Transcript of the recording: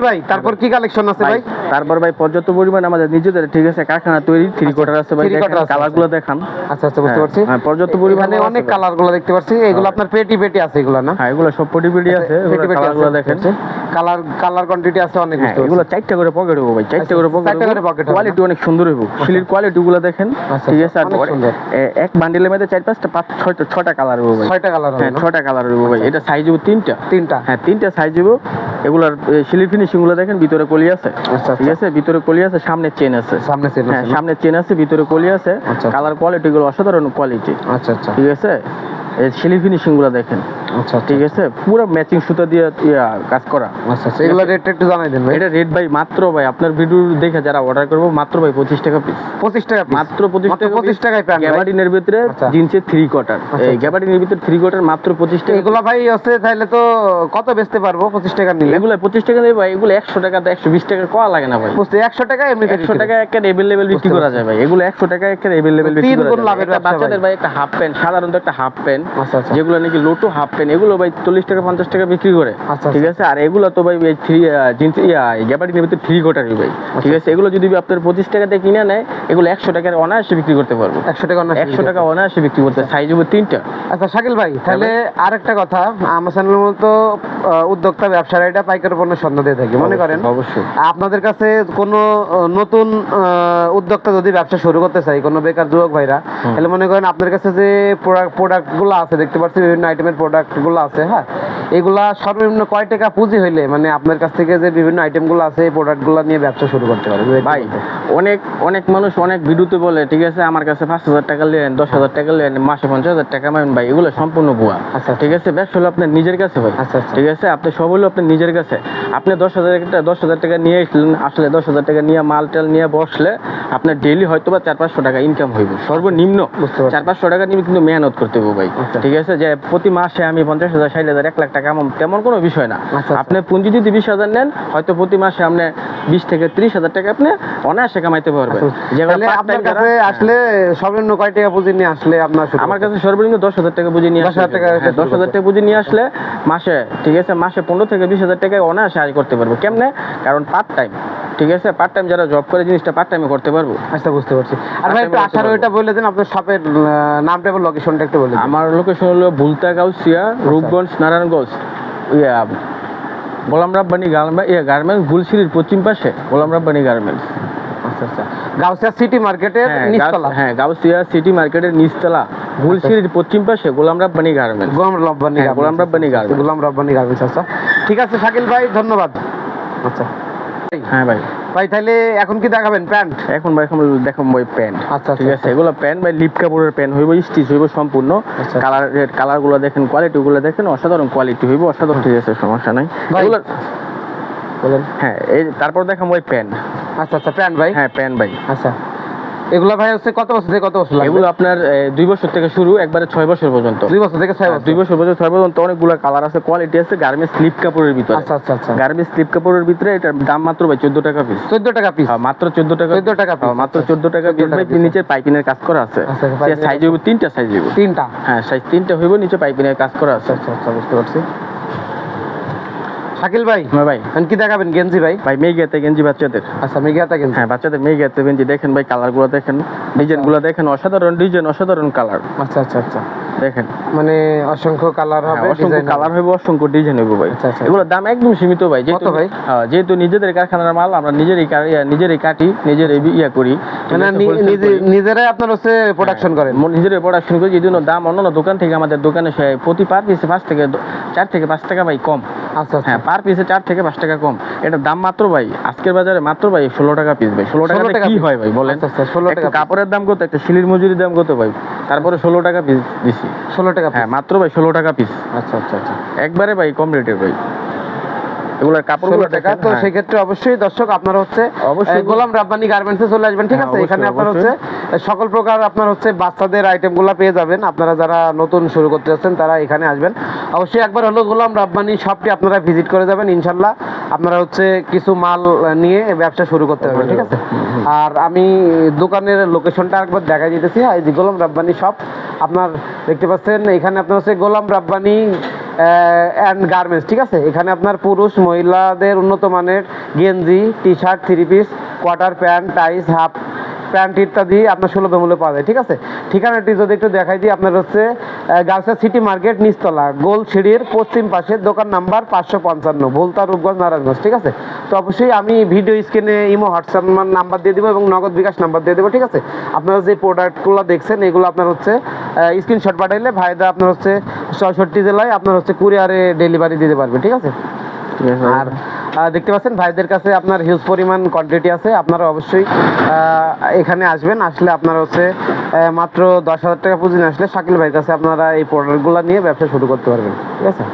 ভাই তারপর কি কালেকশন আছে ভাই? তারপর ভাই পর্যাপ্ত পরিমাণ আমাদের নিজেদের ঠিক আছে কারখানা তৈরি থ্রি কোয়ার্টার আছে ভাই কালারগুলো দেখান। আচ্ছা আচ্ছা বুঝতে হ্যাঁ, পারছি। হ্যাঁ, পর্যাপ্ত পরিমাণে অনেক কালারগুলো দেখতে পাচ্ছি এগুলো আপনার পেটি পেটি আছে এগুলো না? হ্যাঁ এগুলো সব পটি পিটি আছে কালারগুলো দেখেন। কালার কালার কোয়ান্টিটি আছে অনেক হ্যাঁ এগুলো চারটা করে পকেট হব ভাই চারটা আচ্ছা, করে পকেট চারটা করে হবে কোয়ালিটি অনেক সুন্দর হইব। শিলির কোয়ালিটি গুলো দেখেন আচ্ছা, ঠিক আছে আর। এক বান্ডিলের মধ্যে চার পাঁচটা পাঁচ ছয়টা ছটা কালার হব ভাই। ছয়টা কালার হবে হ্যাঁ ছয়টা কালার হইব ভাই এটা সাইজ হব তিনটা। তিনটা। হ্যাঁ তিনটা সাইজ হইব এগুলার শিলির ফিনিশিংগুলো দেখেন ভিতরে কলি আছে। আচ্ছা। ঠিক আছে ভিতরে কলি আছে সামনে চেন আছে। সামনে ছিল হ্যাঁ সামনে চেন আছে ভিতরে কলি আছে। আচ্ছা। কালার কোয়ালিটি গুলো অসাধারণ কোয়ালিটি আচ্ছা আচ্ছা। ঠিক আছে? এই দেখেন। আচ্ছা আচ্ছা। ঠিক আছে? পুরো ম্যাচিং সুতা দিয়ে কাজ করা। আচ্ছা আচ্ছা। এগুলো রেটটা একটু জানাই দেন ভাই। এটা রেট ভাই মাত্র ভাই আপনার ভিডিও দেখে যারা অর্ডার করব মাত্র ভাই পঁচিশ টাকা পিস পঁচিশ টাকা। মাত্র পঁচিশ টাকা পঁচিশ টাকায় প্যান্ট গ্যাবার্ডিনের ভিতরে আচ্ছা। জিন্সের থ্রি কোয়ার্টার আচ্ছা, এই আচ্ছা। গ্যাবার্ডিনের ভিতরে থ্রি কোয়ার্টার মাত্র পঁচিশ টাকা এগুলো ভাই হচ্ছে তাহলে তো কত বেচতে পারব পঁচিশ টাকা নিলে? এগুলো পঁচিশ টাকা নেই ভাই এগুলো একশো টাকা একশো বিশ টাকা কয়া লাগে না ভাই। বুঝতে একশো টাকা এমনি একশো টাকা একটা এভেলেবেল বিক্রি করা যায় ভাই। এগুলো একশো টাকা একটা এভেলেবেল বিক্রি করা যায় বাচ্চাদের ভাই। একটা হাফ প্যান্ট সাধারণত একটা হাফ প্যান্ট আচ্ছা আচ্ছা। যেগুলো নাকি লোটো হাফ প্যান্ট এগুলো ভাই চল্লিশ টাকা পঞ্চাশ টাকা বিক্রি করে। আচ্ছা, ঠিক আছে? আর এগুলো তো ভাই থ্রি জিন্স গ্যাবার্ডিনের ভিতরে থ্রি কোয়ার্টারই ভাই। ঠিক আছে? এগুলো যদি আপনার পঁচিশ টাকাতে কিনে নেয় এগুলো একশো টাকার অনায়াসে বিক্রি করতে পারব। একশো টাকা একশো টাকা অনায়াসে বিক্রি করতে সাইজ হবে তিনটা। আচ্ছা শাকিল ভাই তাহলে আরেকটা কথা। আমার চ্যানেলের মতো উদ্যোক্তা ব্যবসারা এটা পাইকারি পণ্য সন্ধ্যা দিয়ে থাকি মনে করেন? অবশ্যই। আপনাদের কাছে কোনো নতুন উদ্যোক্তা যদি ব্যবসা শুরু করতে চাই কোনো বেকার যুবক ভাইরা তাহলে মনে করেন আপনার কাছে যে প্রোডাক্ট গুলো আছে দেখতে পাচ্ছি বিভিন্ন আইটেমের প্রোডাক্টগুলো আছে হ্যাঁ? এগুলা সর্বনিম্ন কয় টাকা পুঁজি হইলে মানে আপনার কাছ থেকে যে বিভিন্ন আইটেমগুলো আছে এই প্রোডাক্টগুলো নিয়ে ব্যবসা শুরু করতে পারে ভাই অনেক অনেক মানুষ অনেক ভিডিওতে বলে ঠিক আছে আমার কাছে পাঁচ হাজার টাকা লেন দশ হাজার টাকা লেন মাসে পঞ্চাশ হাজার টাকা পাবেন ভাই। এগুলো সম্পূর্ণ ভুয়া। আচ্ছা, ঠিক আছে ব্যবসা হলো আপনার নিজের কাছে ভাই। আচ্ছা, আচ্ছা। ঠিক আছে আপনি সব হলো আপনার নিজের কাছে। আপনি দশ হাজার টাকা দশ হাজার টাকা নিয়ে আসলেন আসলে দশ হাজার টাকা নিয়ে মাল টাল নিয়ে বসলে আপনার ডেইলি হয়তো বা চার পাঁচশো টাকা ইনকাম হইব। সর্বনিম্ন। চার পাঁচশো টাকা নিয়ে কিন্তু মেহনত করতে হবে ভাই। আচ্ছা। ঠিক আছে যে প্রতি মাসে আমি পঞ্চাশ হাজার ষাট হাজার এক লাখ টাকা আমার তেমন কোনো বিষয় না। আচ্ছা। আপনি পুঁজি যদি বিশ হাজার নেন হয়তো প্রতি মাসে আপনি বিশ থেকে ত্রিশ হাজার টাকা আপনি অনায়াসে কামাইতে পারবেন। যেগুলো আপনার কাছে আসলে সর্বনিম্ন কয় টাকা পুঁজি নিয়ে আসলে আপনার আমার কাছে সর্বনিম্ন দশ হাজার টাকা পুঁজি নিয়ে 10,000 টাকা হ্যাঁ, দশ হাজার টাকা পুঁজি নিয়ে আসলে মাসে ঠিক আছে মাসে পনেরো থেকে বিশ হাজার টাকা অনায়াসে আয় করতে পারব। কেমনে? কারণ পার্ট টাইম ঠিক আছে? পার্ট টাইম যারা জব করে জিনিসটা পার্ট টাইমে করতে পারব। আচ্ছা বুঝতে পারছি। আর ভাই একটু আসার ওইটা বলে দেন আপনার শপের নামটা এবং লোকেশনটা একটু বলে দিন। আমার লোকেশন হলো ভুলতা গাউসিয়া রূপগঞ্জ নারায়ণগঞ্জ। ইয়া গোলাম রাব্বানি গার্মেন্টস ইয়া গার্মেন্টস গুলশিরির পশ্চিম পাশে গোলাম রাব্বানি গার্মেন্টস। আচ্ছা আচ্ছা। গাউসিয়া সিটি মার্কেটের হ্যাঁ নিচতলা। হ্যাঁ গাউসিয়া সিটি মার্কেটের নিচতলা গুলশিরির পশ্চিম পাশে Golam Rabbani garments. Golam Rabbani Golam Rabbani garments. Golam Rabbani garments আচ্ছা। ঠিক আছে শাকিল ভাই ধন্যবাদ। আচ্ছা। হ্যাঁ ভাই। ভাই তাহলে এখন কি দেখাবেন? প্যান্ট? এখন ভাই এখন দেখো ভাই প্যান্ট। আচ্ছা, ঠিক আচ্ছা, আছে এগুলো প্যান্ট ভাই লিপ কাপড়ের প্যান্ট। হইব স্টিচ হইব সম্পূর্ণ। আচ্ছা। কালার রেড কালারগুলো দেখেন কোয়ালিটি গুলো দেখেন অসাধারণ কোয়ালিটি হইব অসাধারণ। ঠিক আছে সমস্যা নাই। এগুলো হ্যাঁ এই তারপর দেখাম ওই প্যান্ট। আচ্ছা আচ্ছা প্যান্ট ভাই? হ্যাঁ প্যান্ট ভাই। আচ্ছা। এগুলো ভাই হচ্ছে কত বছর থেকে কত বছর লাগবে? এগুলো আপনার দুই বছর থেকে শুরু একবারে ছয় বছর পর্যন্ত। দুই বছর থেকে ছয় হ্যাঁ, বছর। দুই বছর পর্যন্ত ছয় পর্যন্ত অনেকগুলো কালার আছে কোয়ালিটি আছে গার্মেন্টস স্লিপ কাপড়ের ভিতরে। আচ্ছা আচ্ছা আচ্ছা। গার্মেন্টস স্লিপ কাপড়ের ভিতরে এটার দাম মাত্র ভাই চোদ্দ টাকা পিস চোদ্দ টাকা পিস মাত্র চোদ্দ টাকা 14 টাকা piece, হ্যাঁ, মাত্র। চোদ্দ টাকা 14 পিস ভাই নিচে পাইপিনের কাজ করা আছে। আচ্ছা, সাইজ হইব তিনটা সাইজ হইব। তিনটা। হ্যাঁ সাইজ তিনটা হইব নিচে পাইপিনের কাজ করা আছে। আচ্ছা আচ্ছা বুঝতে পারছি। শাকিল ভাই? হ্যাঁ ভাই। এখন কি দেখাবেন? গেঞ্জি ভাই? ভাই মেঘাতে গেঞ্জি বাচ্চাদের। আচ্ছা মেঘাতা গেঞ্জি। হ্যাঁ বাচ্চাদের মেঘাতে গেঞ্জি। দেখেন ভাই কালারগুলো দেখেন। ডিজাইনগুলো দেখেন অসাধারণ ডিজাইন অসাধারণ কালার। আচ্ছা আচ্ছা আচ্ছা। দেখেন। মানে অসংখ্য কালার হ্যাঁ, হবে অসংখ্য কালার হইব অসংখ্য ডিজাইন হইব ভাই। আচ্ছা, আচ্ছা। এগুলোর দাম একদম সীমিত ভাই যেহেতু কত ভাই? হ্যাঁ, যেহেতু নিজেদের কারখানার মাল আমরা নিজেরই নিজেরই কাটি নিজেরই ইয়া করি। মানে নিজে- নিজেরাই আপনার হচ্ছে প্রোডাকশন করেন। মো- নিজেরই প্রোডাকশন করি। এই জন্য দাম অন্যান্য দোকান থেকে আমাদের দোকানে প্রতি পার পিসে পাঁচ থেকে চার থেকে পাঁচ টাকা ভাই কম। আচ্ছা আচ্ছা। হ্যাঁ পার পিসে চার থেকে পাঁচ টাকা কম। এটার দাম মাত্র ভাই আজকের বাজারে মাত্র ভাই ষোলো টাকা পিস ভাই। ষোলো টাকা 16 কি হয় ভাই বলেন? ষোলো আচ্ছা, 16 একটা টাকা কাপড়ের দাম কত একটা শিলির মজুরির দাম কত ভাই? তারপরে ষোলো টাকা পিস দিছি। ষোলো টাকা হ্যাঁ মাত্র ভাই ষোলো টাকা পিস আচ্ছা আচ্ছা আচ্ছা। একবারে ভাই কম রেটের ভাই। এগুলোর কাপড়গুলো দেখা তো হ্যাঁ। সেক্ষেত্রে অবশ্যই দর্শক আপনারা হচ্ছে অবশ্যই। গোলাম রাব্বানি গার্মেন্টসে চলে আসবেন ঠিক হ্যাঁ, আছে এখানে অবশ্যই, আপনার হচ্ছে সকল প্রকার আপনার হচ্ছে বাচ্চাদের আইটেমগুলা পেয়ে যাবেন। আপনারা যারা নতুন শুরু করতে যাচ্ছেন তারা এখানে আসবেন। অবশ্যই একবার হলো গোলাম রাব্বানি শপটি আপনারা ভিজিট করে যাবেন ইনশাল্লাহ। আপনারা হচ্ছে কিছু মাল নিয়ে ব্যবসা শুরু করতে পারবেন ঠিক আছে? আর আমি দোকানের লোকেশনটা একবার দেখা যেতেছি এই যে গোলাম রাব্বানি শপ আপনার দেখতে পাচ্ছেন, এখানে আপনার হচ্ছে গোলাম রাব্বানি অ্যান্ড গার্মেন্টস ঠিক আছে? এখানে আপনার পুরুষ, মহিলাদের উন্নত মানের গেঞ্জি T shirt three piece quarter pant tights half pant ইত্যাদি আপনার সুলভ মূল্যে পাওয়া যায় ঠিক আছে? ঠিকানাটি যদি একটু দেখাই দিই আপনার হচ্ছে গার্লসা সিটি মার্কেট নিচতলা গোল সিঁড়ির পশ্চিম পাশে দোকান নাম্বার পাঁচশো পঞ্চান্ন ভুলতা রূপগঞ্জ নারায়ণগঞ্জ ঠিক আছে? তো অবশ্যই আমি ভিডিও স্ক্রিনে ইমো হোয়াটসঅ্যাপ নাম্বার দিয়ে দেবো এবং নগদ বিকাশ নাম্বার দিয়ে দেবো ঠিক আছে? আপনারা যে প্রোডাক্টগুলো দেখছেন এগুলো আপনার হচ্ছে স্ক্রিনশট পাঠাইলে ভাইদা আপনার হচ্ছে ছয়ষট্টি জেলায় আপনার হচ্ছে কুরিয়ারে ডেলিভারি দিতে পারবে ঠিক আছে। আর দেখতে পাচ্ছেন, ভাইদের কাছে আপনার হিউজ পরিমাণ কোয়ান্টিটি আছে। আপনারা অবশ্যই এখানে আসবেন, আসলে আপনারা হচ্ছে মাত্র দশ হাজার টাকা পুঁজি আসলে শাকিল ভাইয়ের কাছে আপনারা এই প্রোডাক্টগুলো নিয়ে ব্যবসা শুরু করতে পারবেন। ঠিক আছে?